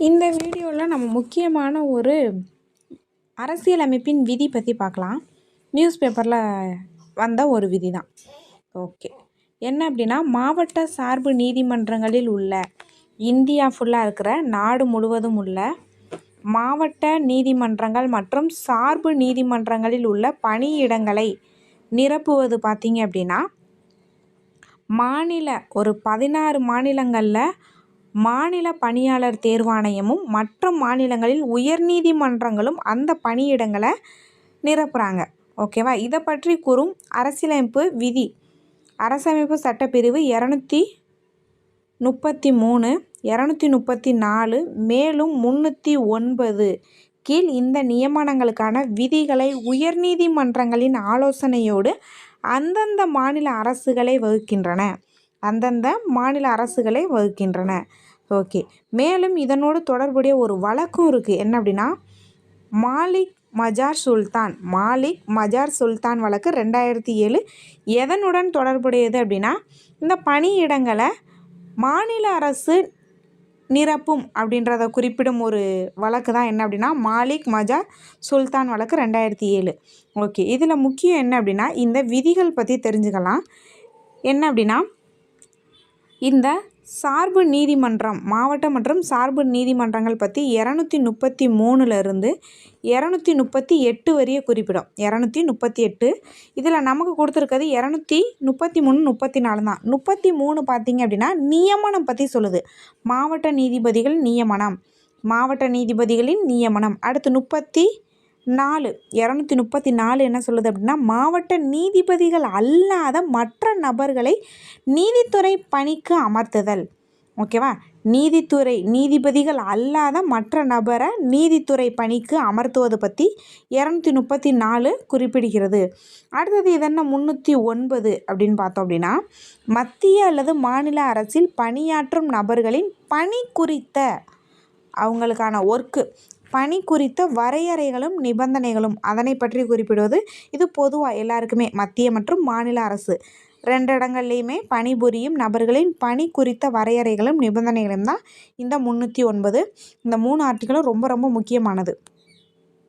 இந்த வீடியோவில் நம்ம முக்கியமான ஒரு அரசியலமைப்பின் விதி பற்றி பார்க்கலாம் நியூஸ் பேப்பரில் வந்த ஒரு விதி தான் ஓகே. என்ன அப்படின்னா மாவட்ட சார்பு நீதிமன்றங்களில் உள்ள இந்தியா ஃபுல்லாக இருக்கிற நாடு முழுவதும் உள்ள மாவட்ட நீதிமன்றங்கள் மற்றும் சார்பு நீதிமன்றங்களில் உள்ள பணியிடங்களை நிரப்புவது பார்த்திங்க அப்படின்னா மாநில ஒரு பதினாறு மாநிலங்களில் மாநில பணியாளர் தேர்வாணையமும் மற்ற மாநிலங்களில் உயர்நீதிமன்றங்களும் அந்த பணியிடங்களை நிரப்புகிறாங்க ஓகேவா? இதை பற்றி கூறும் அரசியலமைப்பு விதி. அரசமைப்பு சட்டப்பிரிவு இரநூத்தி முப்பத்தி மூணு இரநூத்தி முப்பத்தி நாலு மேலும் முந்நூற்றி ஒன்பது. கீழ் இந்த நியமனங்களுக்கான விதிகளை உயர்நீதிமன்றங்களின் ஆலோசனையோடு அந்தந்த மாநில அரசுகளை வகுக்கின்றன. அந்தந்த மாநில அரசுகளை வகுக்கின்றன. ஓகே. மேலும் இதனோடு தொடர்புடைய ஒரு வழக்கும் இருக்குது என்ன அப்படின்னா மாலிக் மஜார் சுல்தான். மாலிக் மஜார் சுல்தான் வழக்கு ரெண்டாயிரத்தி ஏழு. எதனுடன் தொடர்புடையது அப்படின்னா இந்த பணியிடங்களை மாநில அரசு நிரப்பும் அப்படின்றத குறிப்பிடும் ஒரு வழக்கு தான். என்ன அப்படின்னா மாலிக் மஜார் சுல்தான் வழக்கு ரெண்டாயிரத்தி ஏழு. ஓகே. இதில் முக்கியம் என்ன அப்படின்னா இந்த விதிகள் பற்றி தெரிஞ்சுக்கலாம். என்ன அப்படின்னா இந்த சார்பு நீதிமன்றம் மாவட்ட மற்றும் சார்பு நீதிமன்றங்கள் பற்றி இரநூத்தி முப்பத்தி மூணுலேருந்து இரநூத்தி முப்பத்தி எட்டு வரைய குறிப்பிடும். இரநூத்தி முப்பத்தி எட்டு. இதில் நமக்கு கொடுத்துருக்கிறது இரநூத்தி முப்பத்தி மூணு முப்பத்தி நாலு தான் முப்பத்தி மூணு பார்த்திங்க அப்படின்னா நியமனம் பற்றி சொல்லுது. மாவட்ட நீதிபதிகள் நியமனம். மாவட்ட நீதிபதிகளின் நியமனம். அடுத்து முப்பத்தி நாலு. இரநூத்தி முப்பத்தி நாலு என்ன சொல்லுது அப்படின்னா மாவட்ட நீதிபதிகள் அல்லாத மற்ற நபர்களை நீதித்துறை பணிக்கு அமர்த்துதல். ஓகேவா? நீதித்துறை நீதிபதிகள் அல்லாத மற்ற நபரை நீதித்துறை பணிக்கு அமர்த்துவது பற்றி இரநூத்தி முப்பத்தி நாலு குறிப்பிடுகிறது. அடுத்தது இதென்ன முந்நூற்றி ஒன்பது அப்படின்னு பார்த்தோம் அப்படின்னா மத்திய அல்லது மாநில அரசில் பணியாற்றும் நபர்களின் பணி குறித்த அவங்களுக்கான ஒர்க்கு. பணி குறித்த வரையறைகளும் நிபந்தனைகளும் அதனை பற்றி குறிப்பிடுவது இது பொதுவாக எல்லாருக்குமே மத்திய மற்றும் மாநில அரசு. ரெண்டு இடங்கள்லையுமே பணிபுரியும் நபர்களின் பணி குறித்த வரையறைகளும் நிபந்தனைகளும் தான் இந்த முந்நூற்றி ஒன்பது. இந்த மூணு ஆர்டிகளும் ரொம்ப ரொம்ப முக்கியமானது.